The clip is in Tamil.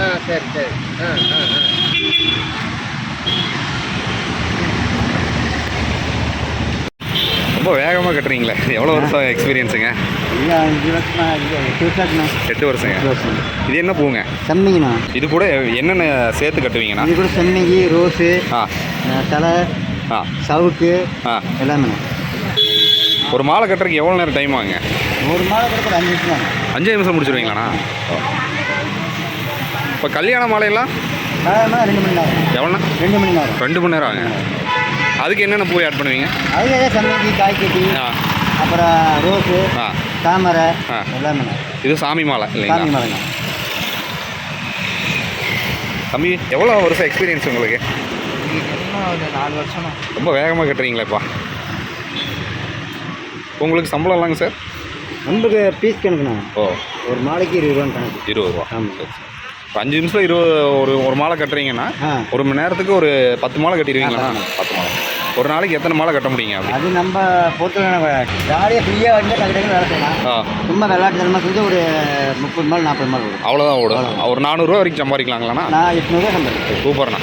ஆ சரி சரி. ஆ ஆ ஆ. ரொம்ப வேகமாக கட்டுறீங்களே. எவ்வளோ வருஷம் எக்ஸ்பீரியன்ஸுங்க எட்டு வருஷங்க. இது என்ன பூங்க? சென்னைங்கண்ணா இது கூட என்னென்ன சேர்த்து கட்டுவீங்கண்ணா? இது கூட சென்னைக்கு ரோஸு ஆ. தலை ஆ. சவுக்கு ஆ. எல்லாமே. ஒரு மாலை கட்டுறதுக்கு எவ்வளோ நேரம் டைம் ஆகுங்க? ஒரு மாலை கட்டுறதுக்கு அஞ்சு நிமிஷம் அஞ்சு நிமிஷம் முடிச்சிருவீங்களாண்ணா? இப்போ கல்யாண மாலையெல்லாம்? ரெண்டு மணி நேரம். எவ்வளோண்ணா? ரெண்டு மணி நேரம். ரெண்டு மணி நேரம் ஆகுங்க. அதுக்கு என்னென்ன பூ ஆட் பண்ணுவீங்க? அதுவே செம்மிங்கி காய்கட்டி அப்புறம் ரோஸு தாமரை. எல்லாமே. இது சாமி மாலை சாமி இல்லைங்களா மாலைங்க. தம்பி எவ்வளோ வருஷம் எக்ஸ்பீரியன்ஸ் உங்களுக்கு? நாலு வருஷம் ரொம்ப வேகமாக கட்டுறீங்களேப்பா உங்களுக்கு சம்பளம்லாங்க சார்? நம்மளுக்கு பீஸ் கணக்குண்ணா. ஓ. ஒரு மாலைக்கு இருபது ரூபான்னு கணக்கு. இருபது ரூபா. ஆமாம். இப்போ அஞ்சு நிமிஷம் இருபது ஒரு ஒரு மாலை கட்டுறீங்கன்னா ஒரு மணி நேரத்துக்கு ஒரு பத்து மாலை கட்டிடுவீங்களா? பத்து மாலை. ஒரு நாளைக்கு எத்தனை மாலை கட்ட முடியுங்க அப்படி? அது நம்ம பொறுத்த ஜாலியாக ஃப்ரீயாக வந்து டக்குன்னு வேலை செய்யலாம். ஆ. சும்மா விளையாட்டு தரமாக செஞ்சு ஒரு முப்பது மால் நாற்பது மால் வரும். அவ்வளோதான் ஓடும். ஒரு நானூறுரூவா வரைக்கும் சம்பாதிக்கலாங்களாண்ணா? நான் எட்நூறுவா சம்பாதிக்கிறேன் சூப்பர்ண்ணா.